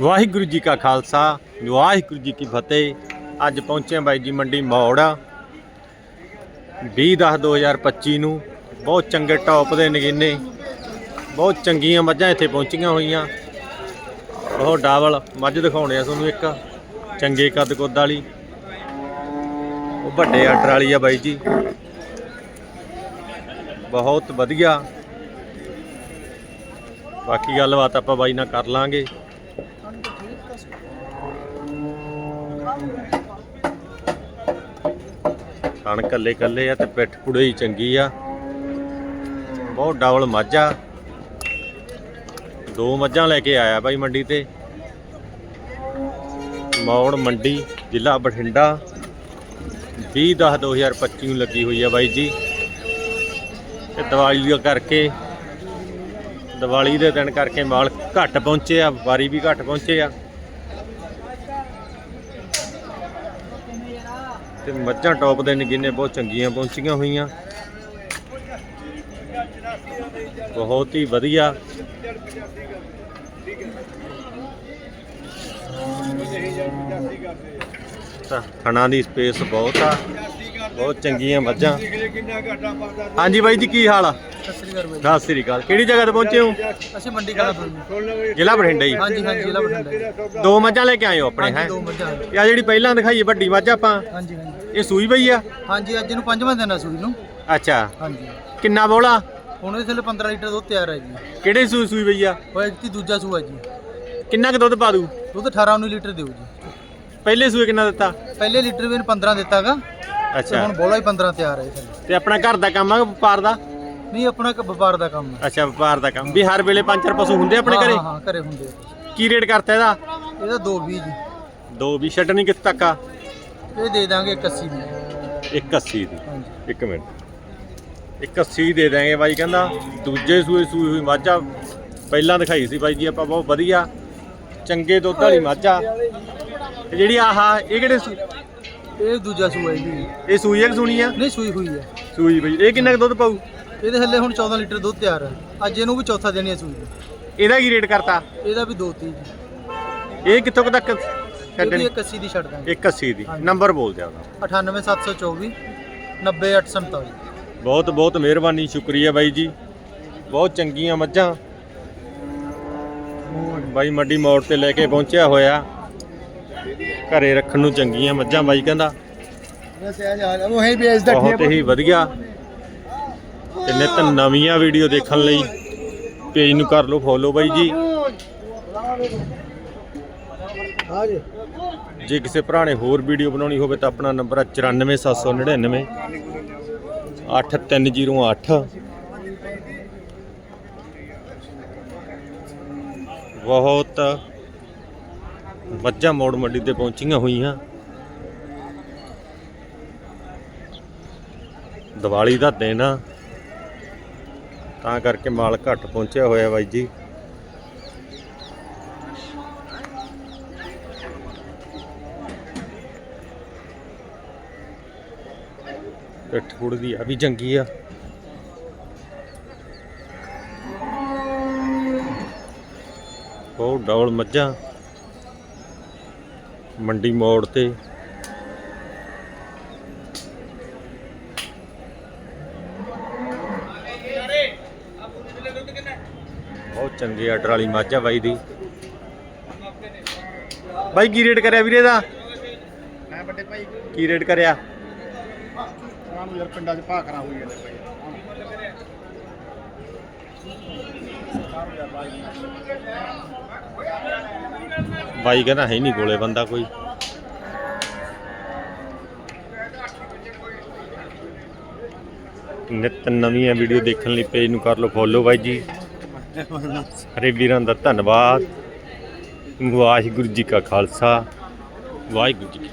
ਵਾਹਿਗੁਰੂ ਜੀ ਕਾ ਖਾਲਸਾ, ਵਾਹਿਗੁਰੂ ਜੀ ਕੀ ਫਤਿਹ। ਅੱਜ ਪਹੁੰਚੇ ਬਾਈ ਜੀ ਮੰਡੀ ਮੌੜ। 20 10 2025 ਨੂੰ ਬਹੁਤ ਚੰਗੇ ਟੌਪ ਦੇ ਨਗੀਨੇ, ਬਹੁਤ ਚੰਗੀਆਂ ਮੱਝਾਂ ਇੱਥੇ ਪਹੁੰਚੀਆਂ ਹੋਈਆਂ। ਉਹ ਡਾਵਲ ਮੱਝ ਦਿਖਾਉਣੇ ਆ ਤੁਹਾਨੂੰ ਇੱਕ, ਚੰਗੇ ਕੱਦ ਕੁੱਦ ਵਾਲੀ। ਉਹ ਵੱਡੇ ਆਰਡਰ ਵਾਲੀ ਆ ਬਾਈ ਜੀ। ਬਹੁਤ ਵਧੀਆ। ਬਾਕੀ ਗੱਲਬਾਤ ਆਪਾਂ ਬਾਈ ਨਾਲ ਕਰ ਲਾਂਗੇ। ਕਣ ਕੱਲੇ ਕੱਲੇ ਆ ਤੇ ਪਿੱਠ ਪੁੜੇ ਹੀ ਚੰਗੀ ਆ। ਬਹੁਤ ਡਬਲ ਮੱਝ ਆ। ਦੋ ਮੱਝਾਂ ਲੈ ਕੇ ਆਇਆ ਬਾਈ ਮੰਡੀ ਤੇ। ਮੌੜ ਮੰਡੀ, ਜ਼ਿਲ੍ਹਾ ਬਠਿੰਡਾ। 20 10 2025 ਨੂੰ ਲੱਗੀ ਹੋਈ ਆ ਬਾਈ ਜੀ। ਤੇ ਦੀਵਾਲੀ ਦਾ ਕਰਕੇ, ਦੀਵਾਲੀ ਦੇ ਦਿਨ ਕਰਕੇ ਮਾਲ ਘੱਟ ਪਹੁੰਚੇ ਆ, ਵਾਰੀ ਵੀ ਘੱਟ ਪਹੁੰਚੇ ਆ। ਤੇ ਮੱਝਾਂ ਟੌਪ ਦੇ ਨਗੀਨੇ ਬਹੁਤ ਚੰਗੀਆਂ ਪਹੁੰਚੀਆਂ ਹੋਈਆਂ। ਬਹੁਤ ਹੀ ਵਧੀਆ। ਥਣਾ ਦੀ ਸਪੇਸ ਬਹੁਤ ਆ। ਬਹੁਤ ਚੰਗੀਆਂ ਮੱਝਾਂ। ਹਾਂਜੀ ਬਾਈ ਜੀ, ਕੀ ਹਾਲ ਆ? ਸਤਿ ਸ੍ਰੀ ਅਕਾਲ ਬਾਈ ਸਤਿ ਸ੍ਰੀ ਅਕਾਲ। ਕਿਹੜੀ ਜਗ੍ਹਾ ਤੇ ਪਹੁੰਚੇ ਹੋ? ਅਸੀਂ ਮੰਡੀ ਕਲਾ ਤੋਂ ਜ਼ਿਲ੍ਹਾ ਬਠਿੰਡਾ ਜੀ। ਹਾਂਜੀ ਹਾਂਜੀ ਜ਼ਿਲ੍ਹਾ ਬਠਿੰਡਾ ਦੋ ਮੱਝਾਂ ਲੈ ਕੇ ਆਏ ਹੋ ਆਪਣੇ ਹੈ? ਦੋ ਮੱਝਾਂ। ਆ ਜਿਹੜੀ ਪਹਿਲਾਂ ਦਿਖਾਈ ਵੱਡੀ ਮੱਝ ਆਪਾਂ ਹਾਂਜੀ ਹਾਂਜੀ। ਇਹ ਸੂਈ ਪਈ ਆ? ਹਾਂਜੀ ਅੱਜ ਨੂੰ ਪੰਜਵਾਂ ਦਿਨ ਆ ਸੂਈ ਨੂੰ। ਅੱਛਾ। ਹਾਂਜੀ। ਕਿੰਨਾ ਬੋਲਾ? ਹੁਣ ਇਹਦੇ ਥੱਲੇ 15 ਲੀਟਰ ਦੁੱਧ ਤਿਆਰ ਹੈ ਜੀ। ਕਿਹੜੇ ਸੂਈ ਸੂਈ ਪਈ ਆ? ਉਹ ਇੱਕ ਦੂਜਾ ਸੂਆ ਜੀ। ਕਿੰਨਾ ਕੁ ਦੁੱਧ ਪਾ ਦੂ ਦੁੱਧ 18 19 ਲੀਟਰ ਦਿਓ ਜੀ। ਪਹਿਲੇ ਸੂਏ ਕਿੰਨਾ ਦਿੱਤਾ? ਪਹਿਲੇ ਲੀਟਰ ਵੀ ਇਹਨੇ 15 ਦਿੱਤਾਗਾ। ਅੱਛਾ। ਹੁਣ ਬੋਲਾ ਹੀ 15 ਤਿਆਰ ਹੈ ਤੇ ਆਪਣਾ ਘਰ ਦਾ ਕੰਮ ਆ ਵਪਾਰ ਦਾ? ਨਹੀਂ ਆਪਣਾ ਇੱਕ ਵਪਾਰ ਦਾ ਕੰਮ ਹੈ। ਅੱਛਾ ਵਪਾਰ ਦਾ ਕੰਮ। ਵੀ ਹਰ ਵੇਲੇ ਪੰਜ ਚਾਰ ਪਸ਼ੂ ਹੁੰਦੇ ਆਪਣੇ ਹਾਂ, ਘਰੇ? ਹਾਂ ਹਾਂ ਘਰੇ ਹੁੰਦੇ ਆ। ਕੀ ਰੇਟ ਕਰਤਾ ਇਹਦਾ? ਇਹਦਾ 220 ਜੀ। ਦੋ ਵੀ ਛੱਡਣੀ ਕਿੱਥੇ ਤੱਕ ਆ? ਇਹ ਦੇ ਦਾਂਗੇ 81 ਦੀ। 180 ਦੀ। ਹਾਂਜੀ। ਇੱਕ ਮਿੰਟ। 180 ਦੇ ਦਾਂਗੇ ਬਾਈ ਕਹਿੰਦਾ ਦੂਜੇ ਸੂਏ ਸੂਈ ਹੋਈ ਮੱਝ। ਪਹਿਲਾਂ ਦਿਖਾਈ ਸੀ ਬਾਈ ਜੀ ਆਪਾਂ ਬਹੁਤ ਵਧੀਆ। ਚੰਗੇ ਦੁੱਧ ਵਾਲੀ ਮੱਝ। ਤੇ ਜਿਹੜੀ ਆਹ ਇਹ ਕਿਹੜੇ ਸੂ ਇਹ ਦੂਜਾ ਸੂਆ ਜੀ। ਇਹ ਸੂਈ ਹੈ ਕਿ ਸੁਣੀ ਆ? ਨਹੀਂ ਸੂਈ ਹੋਈ ਹੈ। ਸੂਈ ਬਈ। ਇਹ ਕਿੰਨਾ ਕੁ ਦੁੱਧ ਪਾਊ? ਇਹਦੇ ਥੱਲੇ ਹੁਣ 14 ਲੀਟਰ ਦੁੱਧ ਤਿਆਰ ਹੈ ਅੱਜ ਇਹਨੂੰ ਵੀ ਚੌਥਾ ਦੇਣੀ ਹੈ ਇਹਦਾ ਕੀ ਰੇਟ ਕਰਤਾ? ਇਹਦਾ ਵੀ 230 ਜੀ। ਇਹ ਕਿੱਥੋਂ ਤੱਕ ਛੱਡਣੀ? 180 ਦੀ ਛੱਡ ਦਾਂਗੇ। 180 ਦੀ। ਨੰਬਰ ਬੋਲ ਦਿਆ ਉਹਦਾ। 98724 90847 ਬਹੁਤ ਬਹੁਤ ਮਿਹਰਬਾਨੀ ਸ਼ੁਕਰੀਆ ਬਾਈ ਜੀ। ਬਹੁਤ ਚੰਗੀਆਂ ਮੱਝਾਂ। ਬਾਈ ਮੰਡੀ ਮੋੜ ਤੇ ਲੈ ਕੇ ਪਹੁੰਚਿਆ ਹੋਇਆ। ਘਰੇ ਰੱਖਣ ਨੂੰ ਚੰਗੀਆਂ ਮੱਝਾਂ ਬਾਈ ਕਹਿੰਦਾ। ਬਹੁਤ ਹੀ ਵਧੀਆ। ਤੇ ਨਿਤ ਨਵੀਆਂ ਵੀਡੀਓ ਦੇਖਣ ਲਈ ਪੇਜ ਨੂੰ ਕਰ ਲਓ ਫੋਲੋ ਬਾਈ ਜੀ। ਜੇ ਕਿਸੇ ਭਰਾ ਨੇ ਹੋਰ ਵੀਡੀਓ ਬਣਾਉਣੀ ਹੋਵੇ ਤਾਂ ਆਪਣਾ ਨੰਬਰ ਹੈ 94799 8308 ਬਹੁਤ ਮੱਝਾਂ ਮੋੜ ਮੰਡੀ ਤੇ ਪਹੁੰਚੀਆਂ ਹੋਈਆਂ। ਦੀਵਾਲੀ ਦਾ ਦਿਨ ਆ। ਤਾਂ ਕਰਕੇ ਮਾਲ ਘੱਟ ਪਹੁੰਚਿਆ ਹੋਇਆ ਬਾਈ ਜੀ। ਪਿੱਠ ਫੁੜ ਦੀ ਆ ਵੀ ਚੰਗੀ ਆ। ਬਹੁਤ ਡੌਲ ਮੱਝਾਂ। ਮੰਡੀ ਮੋੜ ਤੇ ਚੰਗੇ ਆਰਡਰ ਵਾਲੀ ਮੱਝ ਆ ਬਾਈ ਦੀ। ਬਾਈ ਕੀ ਰੇਟ ਕਰਿਆ ਵੀਰੇ ਦਾ ਮੈਂ ਵੱਡੇ ਭਾਈ ਕੀ ਰੇਟ ਕਰਿਆ? ਆਹ ਨੂੰ ਯਾਰ ਪਿੰਡਾਂ 'ਚ ਭਾਕਰਾ ਹੋਈ ਜਾਂਦੇ ਭਾਈ। ਬਾਈ ਕਹਿੰਦਾ ਹੈ ਨਹੀਂ ਕੋਲੇ ਬੰਦਾ ਕੋਈ। ਨਿਤ ਨਵੀਆਂ ਵੀਡੀਓ ਦੇਖਣ ਲਈ ਪੇਜ ਨੂੰ ਕਰ ਲਓ ਫੋਲੋ ਬਾਈ ਜੀ। ਹਰੇ ਵੀਰਾਂ ਦਾ ਧੰਨਵਾਦ। ਵਾਹਿਗੁਰੂ ਜੀ ਕਾ ਖਾਲਸਾ। ਵਾਹਿਗੁਰੂ ਜੀ ਕੀ